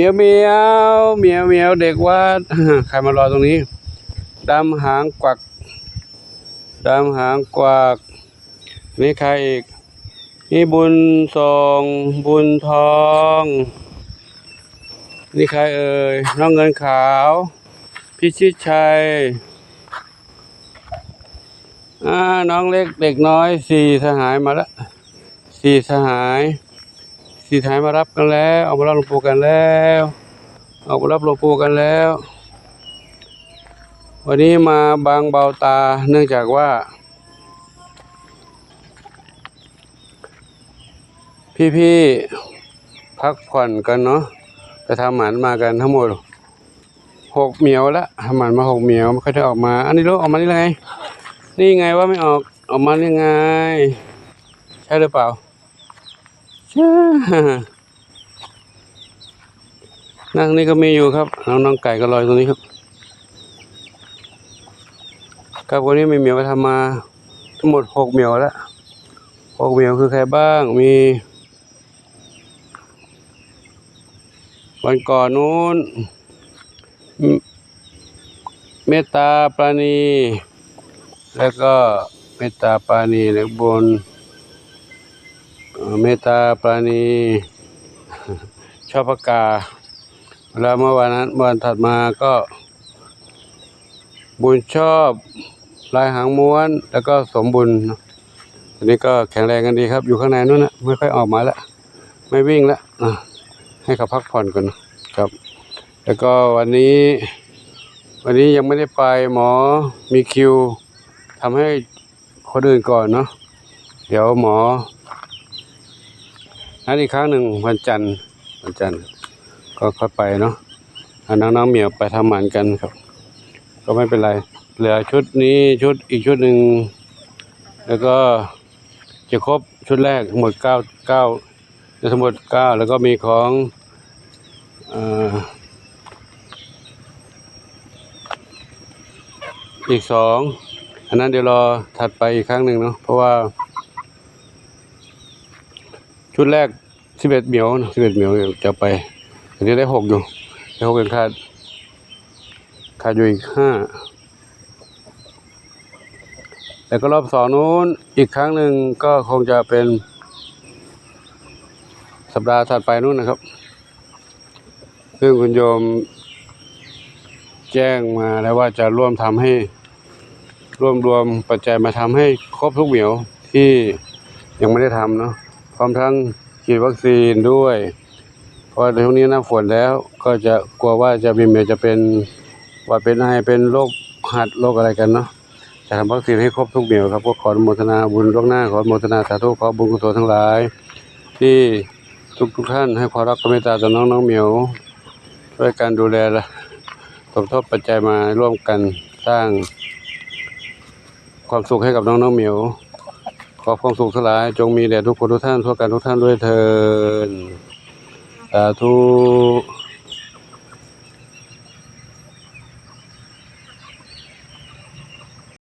มียวเมียวเมียวเมียวเด็กวัดใครมารอตรงนี้ดำหางกวักดำหางกวักนี่ใครอีกนี่บุญทรงบุญทอง นี่ใครเอ่ยน้องเงินขาว พิชิตชัยอ่าน้องเล็กเด็กน้อยสี่สหายมาแล้วสี่สหาย สี่สหายมารับกันแล้วออกมารับหลวงปู่กันแล้วออกมารับหลวงปู่กันแล้ว วันนี้มาบางเบาตาเนื่องจากว่า พี่ๆพักผ่อนกันเนาะไปทำหมันมากันทั้งหมดหกเหมียวละทำหมันมาหกเหมียวไม่ค่อยได้ออกมา อันนี้ลูกออกมาได้ไงนี่ไงว่าไม่ออกออกมาได้ไง ใช่หรือเปล่า นั่งนี่ก็มีอยู่ครับน้องน้องไก่ก็ลอยตรงนี้ครับ ครับวันนี้มีเหมียวไปทำมาทั้งหมดหกเหมียวแล้วหกเหมียวคือใครบ้างมี วันก่อนนู้น เมตตาปราณี แล้วก็เมตตาปราณีแล้วบน เมตตาปราณีชอบปากกาแล้วเมื่อวันนั้นวันถัดมาก็ บุญชอบลายหางม้วน แล้วก็สมบุญอันนี้ก็แข็งแรงกันดีครับ อยู่ข้างในนู้นนะไม่ค่อยออกมาแล้วไม่วิ่งแล้วอะให้เขาพักผ่อนก่อนครับ แล้วก็วันนี้ วันนี้ยังไม่ได้ไปหมอมีคิวทำให้คนอื่นก่อนเนาะเดี๋ยวหมอ นัดอีกครั้งหนึ่งวันจันทร์วันจันทร์ก็ค่อยไปเนาะเอาน้องๆเหมียวไปทำหมันกันครับ ก็ไม่เป็นไร เหลือชุดนี้ชุดอีกชุดหนึ่งแล้วก็จะครบชุดแรกทั้งหมดเก้าเก้าทั้งหมดเก้าแล้วก็มีของอีกสองอันนั้นเดี๋ยวรอถัดไปอีกครั้งหนึ่งเนาะเพราะว่า ชุดแรกสิบเอ็ดเหมียวสิบเอ็ดเหมียวจะไป อันนี้ได้หกอยู่ได้หกยังขาดขาดอยู่อีกห้าแล้วก็รอบสองนู้นอีกครั้งหนึ่งก็คงจะเป็น สัปดาห์ถัดไปนู้นนะครับ ซึ่งคุณโยมแจ้งมาแล้วว่าจะร่วมทำให้ร่วมรวมปัจจัยมาทำให้ครบทุกเหมียวที่ยังไม่ได้ทำเนาะ ร้อมทั้งฉีดวัคซีนด้วยเพราะในช่วงนี้หน้าฝนแล้วก็จะกลัวว่าจะมีเมียจะเป็นหวัดเป็นไอเป็นโรคหัดโรคอะไรกันเนาะจะทำวัคซีนให้ครบทุกเหมียวครับก็ขอนุโมทนาบุญล่วงหน้าขออนุโมทนาสาธุขอบุญกุศลทั้งหลาย ที่ทุกทุกท่านให้ความรักความเมตตาต่อน้องน้องเหมียวช่วยกันดูแลและสมทบปัจจัยมาร่วมกันสร้างความสุขให้กับน้องน้องเหมียว ขอความสุขสลายจงมีแด่ทุกคนทุกท่านทั่วกันทุกท่านด้วยเถิดสาธุ